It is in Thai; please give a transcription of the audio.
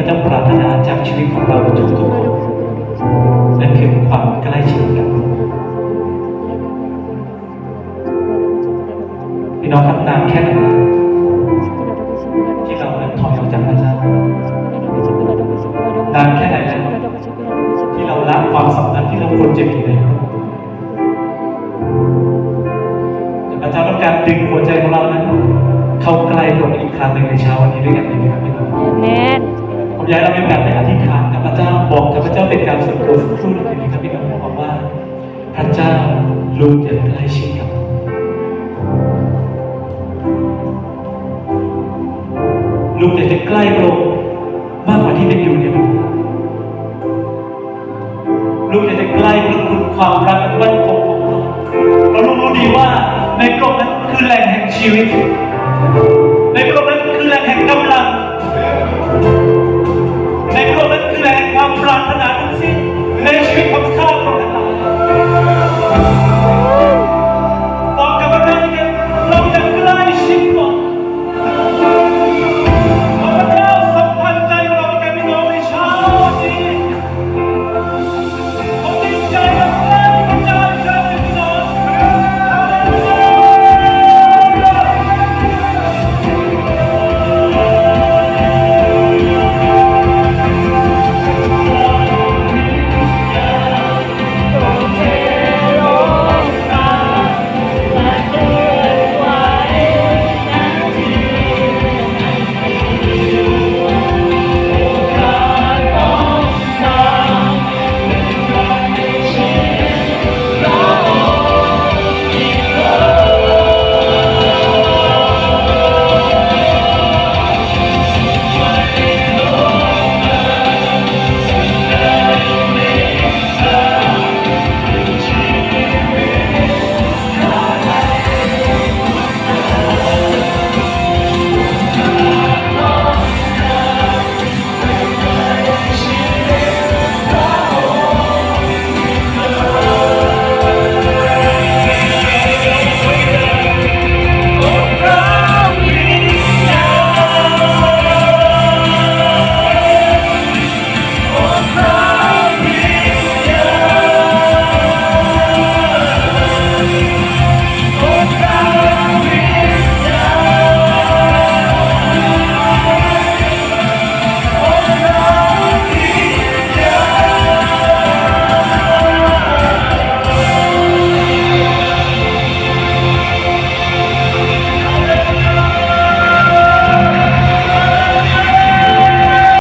ระเจ้าปรารถนาจากชีวิตของเราทุกๆคนนั่นคือความใกล้ชิดกับพระองค์พี่น้องครับนานแค่ไหนที่เราเดินถอยออกจากพระเจ้านานแค่ไหนที่เราละความสัมพันธ์ที่เราควรจะมีในพระองค์แต่พระเจ้าต้องการดึงหัวใจของเรานั้น เข้าใกล้พระองค์อีกครั้งหนึ่งในเช้าวันนี้ด้วยกันดีไหมครับพี่น้อง Amen. ผมอยากให้เรามีโอกาสได้อธิษฐานกับพระเจ้าบอกกับพระเจ้าเป็นการส่วนตัวสักครู่หนึงดีครับพี่น้องบอกว่า พระเจ้าลูกจะใกล้ชิดกับลูกอยากจะใกล้พระองค์มากกว่าที่เป็นอยู่ในลูกลูกอยากจะใกล้พระคุณความรักมั่นคงของเราเพราะลูกรู้ดีว่าในพระองค์นั้นคือแหล่งแห่งชีวิต